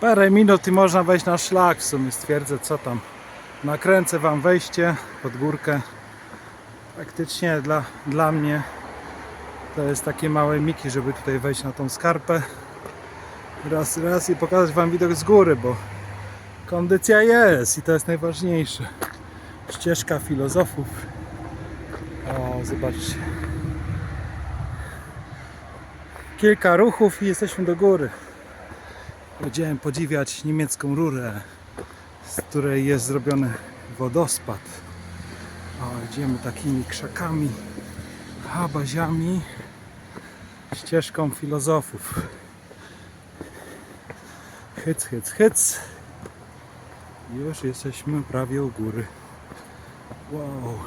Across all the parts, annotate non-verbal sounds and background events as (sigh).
Parę minut i można wejść na szlak. W sumie stwierdzę, co tam. Nakręcę Wam wejście pod górkę. Praktycznie dla, dla mnie to jest takie małe miki, żeby tutaj wejść na tą skarpę. Raz, raz i pokazać Wam widok z góry, bo kondycja jest i to jest najważniejsze. Ścieżka filozofów. O, zobaczcie. Kilka ruchów i jesteśmy do góry. Będziemy podziwiać niemiecką rurę, z której jest zrobiony wodospad. O, idziemy takimi krzakami, habaziami, ścieżką filozofów. Hyc, hyc, hyc. Już jesteśmy prawie u góry. Wow.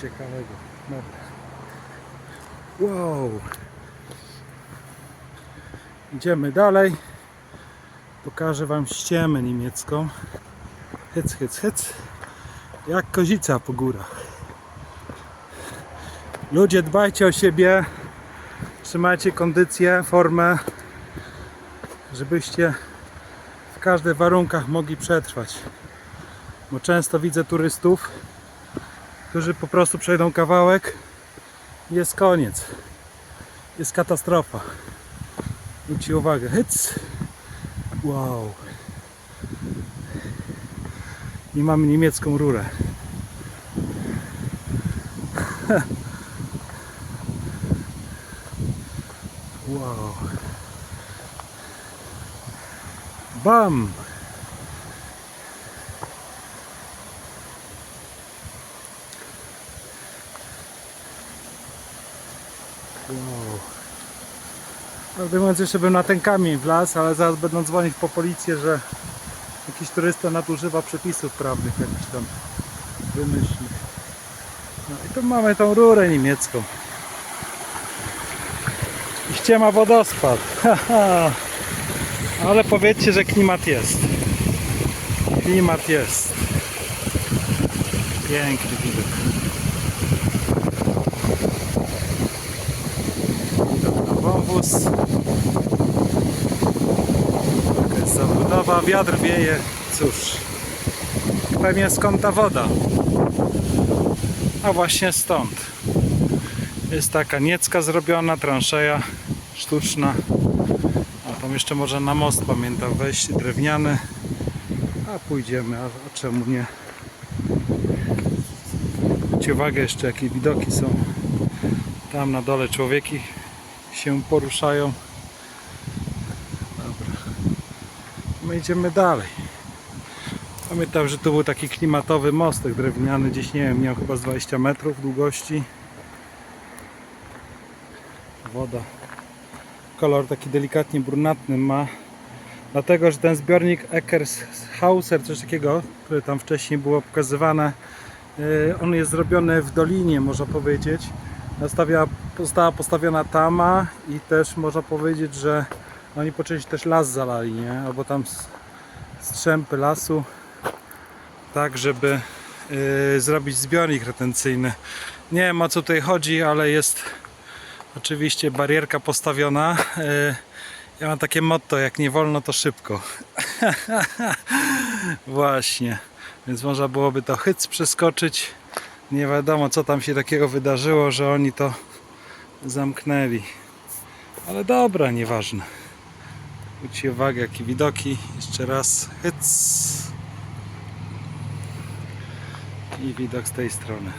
Ciekawego. Dobra. Wow. Idziemy dalej. Pokażę Wam ściemę niemiecką. Hyc, hyc, hyc. Jak kozica po górach. Ludzie, dbajcie o siebie. Trzymajcie kondycję, formę, żebyście w każdych warunkach mogli przetrwać. Bo często widzę turystów, którzy po prostu przejdą kawałek jest koniec. Jest katastrofa. Zwróćcie uwagę. Hyc. Wow. I mamy niemiecką rurę. (laughs) Wow. Bam! Prawdę mówiąc jeszcze bym na ten kamień wlazł, ale zaraz będą dzwonić po policję, że jakiś turysta nadużywa przepisów prawnych jakichś tam wymyślnych. No i tu mamy tą rurę niemiecką. I ściema wodospad. Ale powiedzcie, że klimat jest. Klimat jest. Piękny widok. Jest zabudowa, wiatr wieje. Cóż, pewnie skąd ta woda? A właśnie stąd. Jest taka niecka zrobiona, transzeja sztuczna. A tam jeszcze może na most pamiętam wejść drewniany. A pójdziemy, a, a czemu nie? Zwróćcie uwagę jeszcze jakie widoki są. Tam na dole człowieki się poruszają. Dobra. My idziemy dalej. Pamiętam, że tu był taki klimatowy mostek drewniany, gdzieś nie wiem, miał chyba z 20 metrów długości. Woda. Kolor taki delikatnie brunatny ma. Dlatego, że ten zbiornik Eckershauser, coś takiego, który tam wcześniej było pokazywane, yy, on jest zrobiony w dolinie, można powiedzieć. Nastawia, została postawiona tama i też można powiedzieć, że oni po części też las zalali, nie? Albo tam strzępy lasu tak, żeby y, zrobić zbiornik retencyjny. Nie wiem o co tutaj chodzi, ale jest oczywiście barierka postawiona. Y, ja mam takie motto, jak nie wolno to szybko. (laughs) Właśnie, więc można byłoby to hyc przeskoczyć. Nie wiadomo co tam się takiego wydarzyło, że oni to zamknęli. Ale dobra, nieważne. Zwróćcie uwagę jakie widoki. Jeszcze raz hyc i widok z tej strony.